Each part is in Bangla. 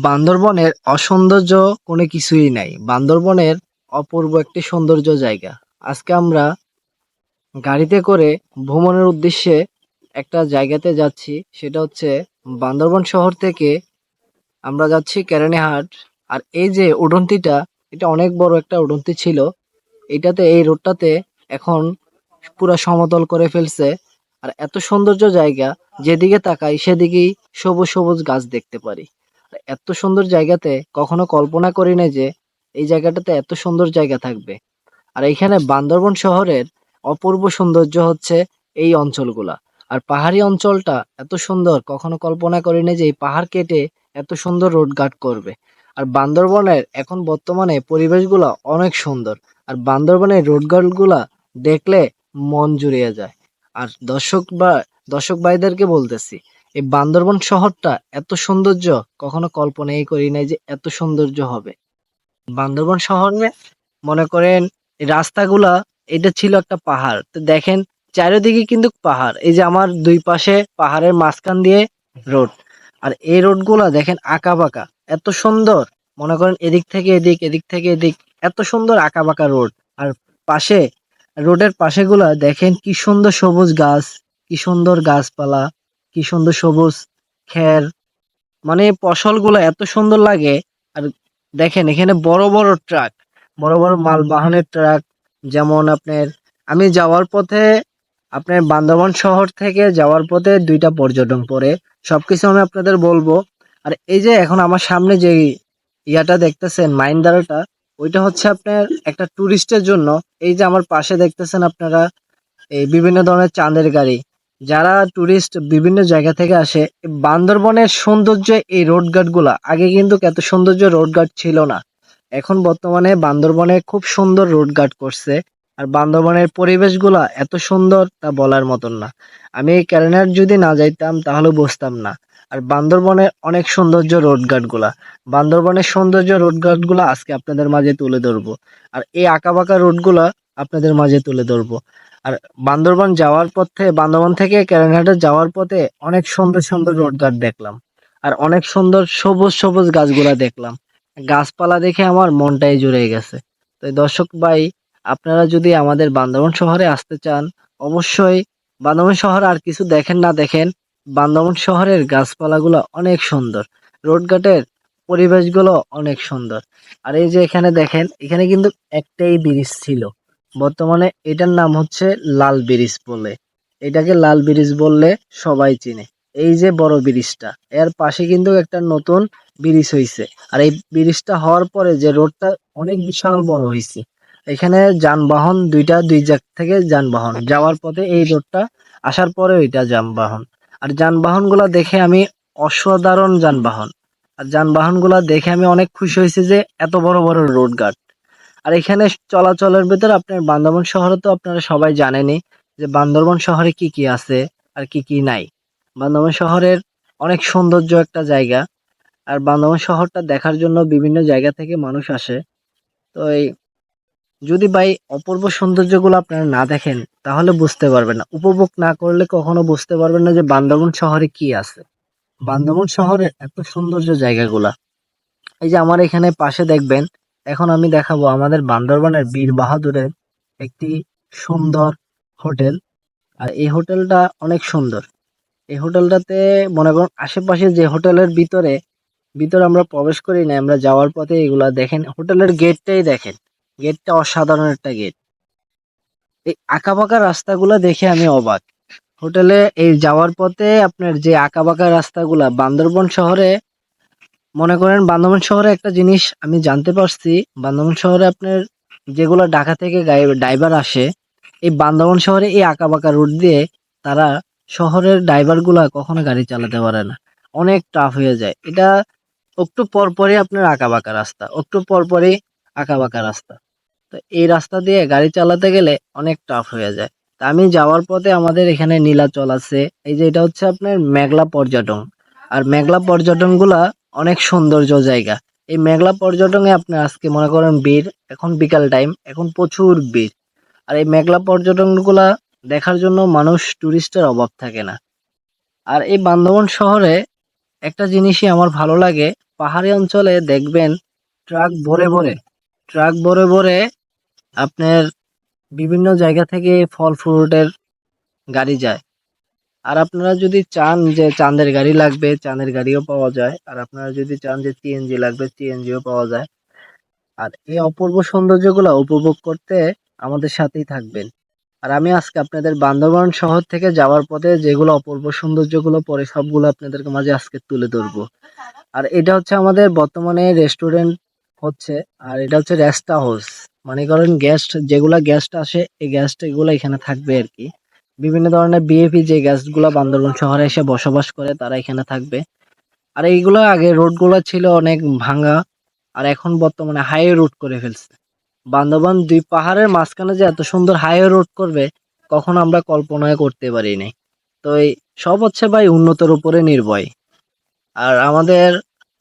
বান্দরবনের অসৌন্দর্য কোনো কিছুই নাই। বান্দরবনের অপূর্ব একটি সৌন্দর্য জায়গা। আজকে আমরা গাড়িতে করে ভ্রমণের উদ্দেশ্যে একটা জায়গাতে যাচ্ছি। সেটা হচ্ছে বান্দরবন শহর থেকে আমরা যাচ্ছি কেরানীহাট আর এই যে উডন্তিটা, এটা অনেক বড় একটা উডন্তি ছিল। এটাতে, এই রোডটাতে এখন পুরা সমতল করে ফেলছে। আর এত সৌন্দর্য জায়গা, যেদিকে তাকাই সেদিকেই সবুজ সবুজ গাছ দেখতে পারি। এত সুন্দর জায়গাতে কখনো কল্পনা করি না যে এই জায়গাটাতে এত সুন্দর জায়গা থাকবে। আর এইখানে বান্দরবন শহরের অপূর্ব সৌন্দর্য হচ্ছে এই অঞ্চলগুলা। আর পাহাড়ি অঞ্চলটা এত সুন্দর, কখনো কল্পনা করি না যে এই পাহাড় কেটে এত সুন্দর রোড ঘাট করবে। আর বান্দরবনের এখন বর্তমানে পরিবেশগুলা অনেক সুন্দর। আর বান্দরবনের রোডগুলা দেখলে মন জুড়িয়ে যায়। আর দর্শক বা দর্শক ভাইদেরকে বলতেছি এই বান্দরবন শহরটা এত সৌন্দর্য কখনো কল্পনাই করি নাই যে এত সৌন্দর্য হবে। বান্দরবন শহরে মনে করেন রাস্তাগুলা, এটা ছিল একটা পাহাড়। তো দেখেন, চারিদিকে কিন্তু পাহাড়। এই যে আমার দুই পাশে পাহাড়ের মাঝখান দিয়ে রোড। আর এই রোডগুলা দেখেন আঁকা বাঁকা এত সুন্দর। মনে করেন এদিক থেকে এদিক এদিক থেকে এদিক। এত সুন্দর আঁকা বাঁকা রোড। আর পাশে, রোডের পাশেগুলা দেখেন কি সুন্দর সবুজ গাছ, কি সুন্দর গাছপালা। কি সুন্দর সবুজ খের। মানে ফসলগুলো এত সুন্দর লাগে। আর দেখেন, এখানে বড় বড় ট্রাক, বড় বড় মালবাহনের ট্রাক, যেমন আপনার, আমি যাওয়ার পথে আপনার বান্দরবান শহর থেকে যাওয়ার পথে দুইটা পর্যটন পরে, সবকিছু আমি আপনাদের বলব। আর এই যে এখন আমার সামনে যে ইয়াটা দেখতেছেন, মাইন্দারাটা, ওইটা হচ্ছে আপনার একটা টুরিস্টের জন্য। এই যে আমার পাশে দেখতেছেন আপনারা, এই বিভিন্ন ধরনের চাঁদের গাড়ি। যারা টুরিস্ট বিভিন্ন জায়গা থেকে আসে, বান্দরবনের সৌন্দর্য এই রোডগুলা, আগে কিন্তু এত সৌন্দর্য রোড ঘাট ছিল না। এখন বর্তমানে বান্দরবনে খুব সুন্দর রোড ঘাট করছে, আর বান্দরবনের পরিবেশগুলা এত সুন্দর তা বলার মতন না। আমি এই ক্যারেনার যদি না যাইতাম, তাহলে বুঝতাম না। আর বান্দরবনের অনেক সৌন্দর্য রোডগুলা, বান্দরবনের সৌন্দর্য রোডগুলা আজকে আপনাদের মাঝে তুলে ধরবো। আর এই আঁকাবাঁকা রোডগুলা আপনাদের মাঝে তুলে ধরবো। আর বান্দরবান যাওয়ার পথে, বান্দরবান থেকে কেরানীঘাটে যাওয়ার পথে অনেক সুন্দর সুন্দর রোড ঘাট দেখলাম। আর অনেক সুন্দর সবুজ সবুজ গাছগুলা দেখলাম। গাছপালা দেখে আমার মনটাই জুড়ে গেছে। তো দর্শক ভাই, আপনারা যদি আমাদের বান্দরবান শহরে আসতে চান, অবশ্যই বান্দরবান শহর আর কিছু দেখেন না দেখেন, বান্দরবান শহরের গাছপালাগুলো অনেক সুন্দর। রোডঘাটের পরিবেশগুলো অনেক সুন্দর। আর এই যে এখানে দেখেন, এখানে কিন্তু একটাই ব্রিজ ছিল। বর্তমানে এটার নাম হচ্ছে লাল ব্রিজ বলে। এটাকে লাল ব্রিজ বললে সবাই চিনে। এই যে বড় ব্রিজটা, এর পাশে কিন্তু একটা নতুন ব্রিজ হয়েছে আর এই ব্রিজটা হওয়ার পরে যে রোডটা অনেক বিশাল বড় হয়েছে এখানে যানবাহন দুইটা, দুই জায়গা থেকে যানবাহন। যাওয়ার পথে এই রোডটা, আসার পরে ওইটা যানবাহন। আর যানবাহনগুলা দেখে আমি অসাধারণ যানবাহন। আর যানবাহনগুলা দেখে আমি অনেক খুশি হয়েছি যে এত বড় বড় রোড ঘাট আর এখানে চলাচলের ভেতর আপনার বান্দরবন শহরে তো আপনারা সবাই জানেনই যে বান্দরবন শহরে কি কি আছে আর কি কি নাই। বান্দরবন শহরের অনেক সৌন্দর্য একটা জায়গা আর বান্দরবন শহরটা দেখার জন্য বিভিন্ন জায়গা থেকে মানুষ আসে। তো এই যদি ভাই অপূর্ব সৌন্দর্যগুলো আপনারা না দেখেন তাহলে বুঝতে পারবেন না। উপভোগ না করলে কখনো বুঝতে পারবেন না যে বান্দরবন শহরে কি আছে। বান্দরবন শহরে এত সৌন্দর্য জায়গাগুলা। এই যে আমার এখানে পাশে দেখবেন এখন আমি দেখাবো আমাদের বান্দরবানের বীর বাহাদুরের একটি সুন্দর হোটেল। আর এই হোটেলটা অনেক সুন্দর। এই হোটেলটাতে মনে করুন আশেপাশে যে হোটেলের ভিতরে ভিতরে আমরা প্রবেশ করি না আমরা যাওয়ার পথে এগুলা দেখেন। হোটেলের গেটটাই দেখেন। গেটটা অসাধারণ একটা গেট। এই আঁকাবাঁকা রাস্তাগুলা দেখে আমি অবাক। হোটেলে এই যাওয়ার পথে আপনার যে আঁকাবাঁকা রাস্তাগুলা, বান্দরবন শহরে মনে করেন বান্দরবান শহরে একটা জিনিস আমি জানতে পারছি, বান্দরবান শহরে আপনার যেগুলো ঢাকা থেকে ড্রাইভার আসে, এই বান্দরবান শহরে এই আঁকাবাঁকা রুট দিয়ে তারা শহরের ড্রাইভারগুলা কখনো গাড়ি চালাতে পারে না। অনেক টাফ হয়ে যায়। এটা একটু পর পরই আপনার আঁকাবাঁকা রাস্তা, একটু পর পরই আঁকাবাঁকা রাস্তা। তো এই রাস্তা দিয়ে গাড়ি চালাতে গেলে অনেক টাফ হয়ে যায়। তা আমি যাওয়ার পথে আমাদের এখানে নীলাচল আছে, এই যে এটা হচ্ছে আপনার মেঘলা পর্যটন। আর মেঘলা পর্যটনগুলা অনেক সৌন্দর্য জায়গা। এই মেঘলা পর্যটনে আপনি আজকে মনে করেন বীর এখন বিকাল টাইম এখন প্রচুর বীর আর এই মেঘলা পর্যটনগুলা দেখার জন্য মানুষ টুরিস্টের অভাব থাকে না। আর এই বান্দরবন শহরে একটা জিনিসই আমার ভালো লাগে, পাহাড়ি অঞ্চলে দেখবেন ট্রাক ভরে ভরে, ট্রাক ভরে ভরে আপনার বিভিন্ন জায়গা থেকে ফল ফ্রুটের গাড়ি যায়। আর আপনারা যদি চান যে চাঁদের গাড়ি লাগবে, চাঁদের গাড়িও পাওয়া যায়। আর আপনারা যদি চান যে সিএনজি লাগবে সিএনজিও পাওয়া যায়। আর এই অপূর্ব সৌন্দর্যগুলো উপভোগ করতে আমাদের সাথেই থাকবেন। আর আমি আজকে আপনাদের বান্দরবান শহর থেকে যাওয়ার পথে যেগুলো অপূর্ব সৌন্দর্যগুলো, পরে সবগুলো আপনাদের মাঝে আজকে তুলে ধরবো। আর এটা হচ্ছে আমাদের বর্তমানে রেস্টুরেন্ট হচ্ছে, আর এটা হচ্ছে রেস্ট হাউস মনে করেন গেস্ট যেগুলা গেস্ট আসে, এই গেস্ট এগুলো এখানে থাকবে আর কি। বিভিন্ন ধরনের বিএপি যে গ্যাসগুলো গুলা বান্দরবান শহরে এসে বসবাস করে, তারা এখানে থাকবে। আর এইগুলো আগে রোডগুলো ছিল অনেক ভাঙা, আর এখন বর্তমানে হাইওয়ে রোড করে ফেলছে। বান্দরবান দুই পাহাড়ের মাঝখানে যে এত সুন্দর হাইওয়ে রোড করবে, কখনো আমরা কল্পনায় করতে পারি নাই তো এই সব হচ্ছে ভাই উন্নতর উপরে নির্ভয়। আর আমাদের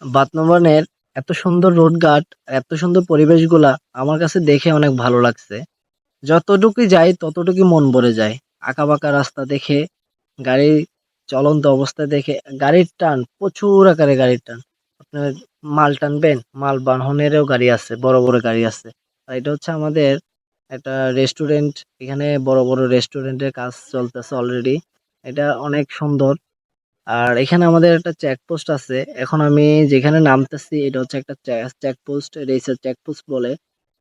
বাতনবানের এত সুন্দর রোড ঘাট এত সুন্দর পরিবেশগুলা আমার কাছে দেখে অনেক ভালো লাগছে। যতটুকুই যাই, ততটুকুই মন ভরে যায়। আঁকা বাঁকা রাস্তা দেখে গাড়ি চলন্ত অবস্থা দেখে, গাড়ির টান, প্রচুর আকারে গাড়ির টান। আপনার মাল টানবেন, মাল বাহনেরও গাড়ি আছে, বড় বড় গাড়ি আছে। আর এটা হচ্ছে আমাদের একটা রেস্টুরেন্ট, এখানে বড় বড় রেস্টুরেন্টের কাজ চলতেছে অলরেডি এটা অনেক সুন্দর। আর এখানে আমাদের একটা চেকপোস্ট আছে। এখন আমি যেখানে নামতেছি, এটা হচ্ছে একটা চেকপোস্ট রেসের চেকপোস্ট বলে।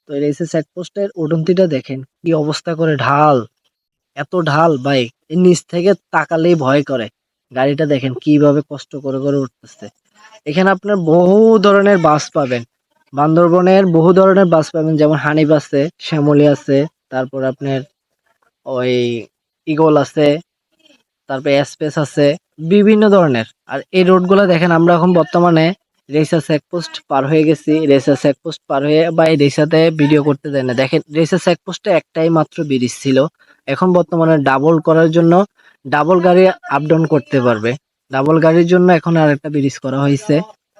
তো রেসের চেকপোস্টের উডন্তিটা দেখেন, কি অবস্থা করে ঢাল। এত ঢাল ভাই নিচ থেকে তাকালেই ভয় করে। গাড়িটা দেখেন কীভাবে কষ্ট করে করে উঠতেছে। এখানে আপনার বহু ধরনের বাস পাবেন। বান্দরবনের বহু ধরনের বাস পাবেন, যেমন হানিফ আছে, শ্যামলি আছে, তারপর আপনার ওই ইগল আছে, তারপরে এসপেস আছে, বিভিন্ন ধরনের। আর এই রোডগুলো দেখেন, আমরা এখন বর্তমানে রেসা চেকপোস্ট পার হয়ে গেছি। রেসা চেকপোস্ট পার হয়ে বা এই রেসাতে ভিডিও করতে দেয় না। দেখেন, রেসা চেকপোস্টে একটাই মাত্র ব্রিজ ছিল। এখন বর্তমানে ডাবল করার জন্য ডাবল গাড়ি আপ ডাউন করতে পারবে। ডাবল গাড়ির জন্য এখন আর একটা ব্রিজ করা হয়েছে।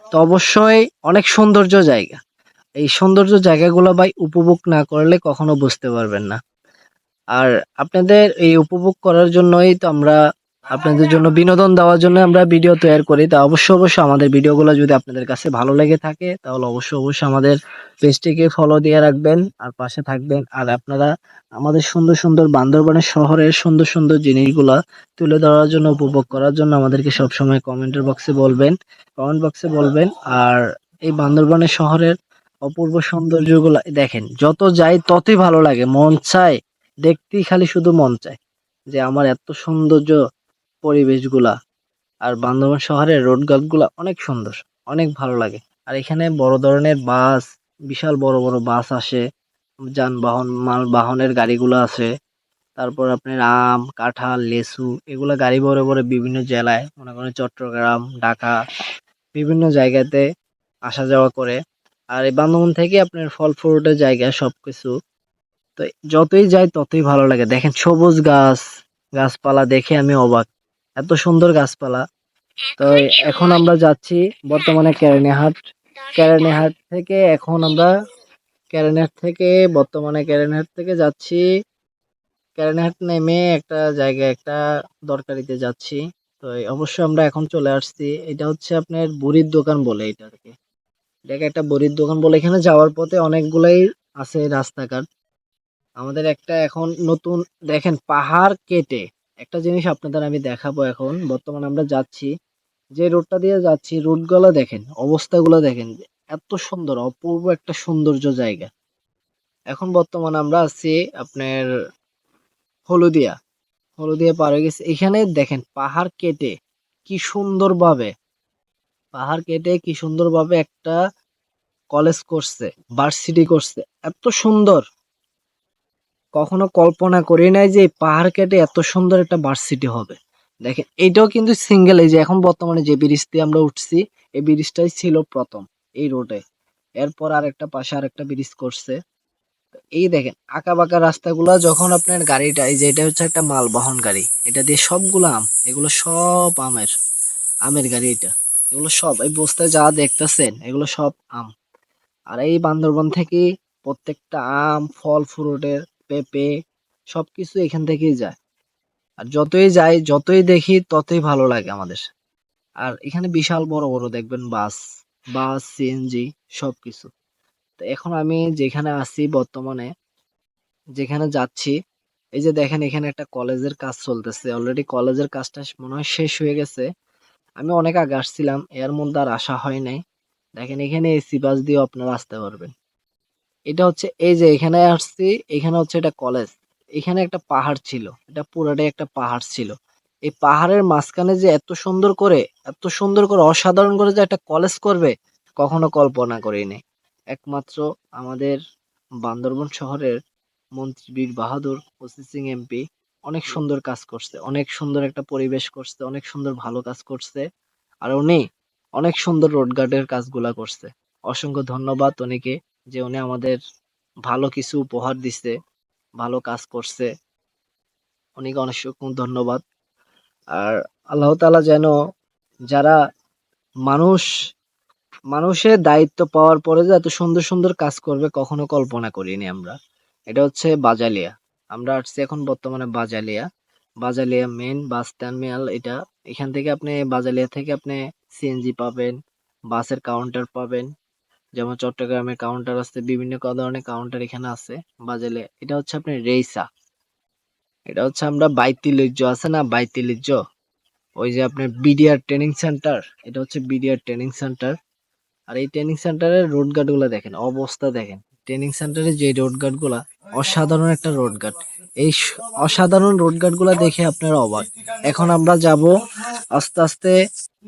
তো অবশ্যই অনেক সৌন্দর্য জায়গা। এই সৌন্দর্য জায়গাগুলো ভাই উপভোগ না করলে কখনো বুঝতে পারবেন না। আর আপনাদের এই উপভোগ করার জন্যই তো আমরা আপনাদের জন্য বিনোদন দেওয়ার জন্য আমরা ভিডিও তৈরি করি। তা অবশ্যই অবশ্যই আমাদের ভিডিওগুলো যদি আপনাদের কাছে ভালো লেগে থাকে, তাহলে অবশ্যই অবশ্যই আমাদের পেজটিকে ফলো দিয়ে রাখবেন, আর পাশে থাকবেন। আর আপনারা আমাদের সুন্দর সুন্দর বান্দরবানের শহরের সুন্দর সুন্দর জিনিসগুলা তুলে ধরার জন্য, উপভোগ করার জন্য আমাদেরকে সবসময় কমেন্টের বক্সে বলবেন। কমেন্ট বক্সে বলবেন। আর এই বান্দরবানের শহরের অপূর্ব সৌন্দর্যগুলা দেখেন, যত যাই ততই ভালো লাগে, মন চায়, দেখতেই খালি শুধু মন চায় যে আমার এত সৌন্দর্য পরিবেশগুলা আর বান্দরবান শহরের রোডগুলা অনেক সুন্দর, অনেক ভালো লাগে। আর এখানে বড় ধরনের বাস, বিশাল বড় বড় বাস আসে, যানবাহন মাল বাহনের গাড়িগুলো আছে। তারপর আপনার আম, কাঁঠাল লেসু এগুলা গাড়ি বড় বড় বিভিন্ন জেলায়, মনে করেন চট্টগ্রাম, ঢাকা, বিভিন্ন জায়গাতে আসা যাওয়া করে। আর এই বান্দরবন থেকে আপনার ফল ফ্রুটের জায়গা সবকিছু। তো যতই যাই ততই ভালো লাগে। দেখেন সবুজ গাছ, গাছপালা দেখে আমি অবাক। এত সুন্দর গাছপালা। তো এখন আমরা যাচ্ছি বর্তমানে কেরানীহাট কেরানীহাট থেকে এখন আমরা কেরানীহাট থেকে বর্তমানে কেরানীহাট থেকে যাচ্ছি। কেরানীহাট নেমে একটা জায়গায় একটা দরকারিতে যাচ্ছি। তো অবশ্যই আমরা এখন চলে আসছি। এটা হচ্ছে আপনার বুড়ির দোকান বলে এটাকে এটাকে একটা বড়ির দোকান বলে। এখানে যাওয়ার পথে অনেকগুলাই আছে রাস্তাঘাট। আমাদের একটা এখন নতুন, দেখেন পাহাড় কেটে একটা জিনিস আপনাদের আমি দেখাবো এখন। বর্তমানে আমরা যাচ্ছি, যে রোডটা দিয়ে যাচ্ছি রোডগুলো দেখেন, অবস্থাগুলো দেখেন এত সুন্দর, অপূর্ব একটা সৌন্দর্য জায়গা। এখন বর্তমানে আমরা আছি আপনার হলুদিয়া। হলুদিয়া পার হয়ে গেছে। এখানে দেখেন, পাহাড় কেটে কি সুন্দরভাবে, পাহাড় কেটে কি সুন্দরভাবে একটা কলেজ করছে, ভার্সিটি করছে। এত সুন্দর। কখনো কল্পনা করি নাই যে পাহাড় কেটে এত সুন্দর একটা ভার্সিটি হবে। দেখেন এইটাও কিন্তু সিঙ্গেল এই যে এখন বর্তমানে যে ব্রিজ দিয়ে আমরা উঠছি, এই ব্রিজটাই ছিল প্রথম এই রোডে এরপর আর একটা পাশে আর একটা ব্রিজ করছে। এই দেখেন আঁকা বাঁকা রাস্তাগুলো যখন আপনার গাড়িটা, এই যে এটা হচ্ছে একটা মালবাহন গাড়ি, এটা দিয়ে সবগুলো আম, এগুলো সব আমের আমের গাড়ি এটা। এগুলো সব, এই বস্তায় যা দেখতেছেন, এগুলো সব আম। আর এই বান্দরবন থেকে প্রত্যেকটা আম, ফল ফ্রুটের পেঁপে, সবকিছু এখান থেকেই যায়। আর যতই যাই, যতই দেখি, ততই ভালো লাগে আমাদের। আর এখানে বিশাল বড় বড় দেখবেন বাস বাস সিএনজি সবকিছু। তো এখন আমি যেখানে আছি বর্তমানে, যেখানে যাচ্ছি, এই যে দেখেন এখানে একটা কলেজের কাজ চলতেছে। অলরেডি কলেজের কাজটা মনে হয় শেষ হয়ে গেছে। আমি অনেক আগে আসছিলাম, এর মধ্যে আর আসা হয় নাই। দেখেন এখানে এসি বাস দিয়ে আপনারা আসতে পারবেন। এটা হচ্ছে, এই যে এখানে আসছি, এখানে হচ্ছে এটা কলেজ। এখানে একটা পাহাড় ছিল, এটা পুরাটাই একটা পাহাড় ছিল। এই পাহাড়ের মাঝখানে যে এত সুন্দর করে, এত সুন্দর করে, অসাধারণ করে যে একটা কলেজ করবে, কখনো কল্পনা করিনি। একমাত্র আমাদের বান্দরবন শহরের মন্ত্রী বীর বাহাদুর, ওসি সিং এমপি, অনেক সুন্দর কাজ করছে, অনেক সুন্দর একটা পরিবেশ করছে, অনেক সুন্দর ভালো কাজ করছে, আর উনি অনেক সুন্দর রোড গার্ডের কাজগুলা করছে। অসংখ্য ধন্যবাদ উনিকে। যে উনি আমাদের ভালো কিছু উপহার দিছে, ভালো কাজ করছে। উনিকে অসংখ্য ধন্যবাদ। আর আল্লাহ তালা যেন যারা মানুষ, মানুষের দায়িত্ব পাওয়ার পরে যে এত সুন্দর সুন্দর কাজ করবে, কখনো কল্পনা করিনি আমরা। এটা হচ্ছে বাজালিয়া। আমরা আসছি এখন বর্তমানে Bajalia. Bajalia main bus terminal এটা। এখান থেকে আপনি বাজালিয়া থেকে আপনি সিএনজি পাবেন, বাসের কাউন্টার পাবেন। যেমন চট্টগ্রামের কাউন্টার আছে, বিভিন্ন ধরনের কাউন্টার এখানে আছে, বাজেলে। এটা হচ্ছে আপনি রেইসা। এটা হচ্ছে আমরা বাইতিলিজ্জ, আছে না বাইতিলিজ্জ? ওই যে আপনার বিডিআর ট্রেনিং সেন্টার, এটা হচ্ছে বিডিআর ট্রেনিং সেন্টার। আর এই ট্রেনিং সেন্টারের রোড গার্ডগুলো দেখেন, অবস্থা দেখেন। ট্রেনিং সেন্টারে যে রোড গার্ডগুলা অসাধারণ একটা রোড গার্ড এই অসাধারণ রোড গার্ডগুলা দেখে আপনারা অবাক। এখন আমরা যাব, আস্তে আস্তে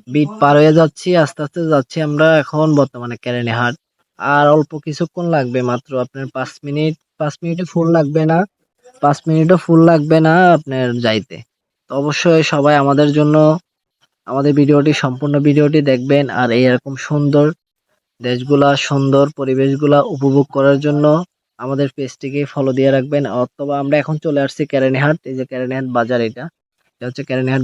বিট পার হয়ে যাচ্ছি, আস্তে আস্তে যাচ্ছি আমরা এখন বর্তমানে কেরানীহাট। আর অল্প কিছুক্ষণ লাগবে মাত্র, আপনার পাঁচ মিনিট, পাঁচ মিনিটে ফুল লাগবে না। পাঁচ মিনিটও ফুল লাগবে না আপনার যাইতে। তো অবশ্যই সবাই আমাদের জন্য, আমাদের ভিডিওটি, সম্পূর্ণ ভিডিওটি দেখবেন। আর এই এরকম সুন্দর দেশগুলা, সুন্দর পরিবেশগুলা উপভোগ করার জন্য আমাদের পেজটিকে ফলো দিয়ে রাখবেন। অথবা আমরা এখন চলে আসছি কেরানীহাট এই যে কেরানীহাট বাজার এটা। এটা হচ্ছে কেরানীহাট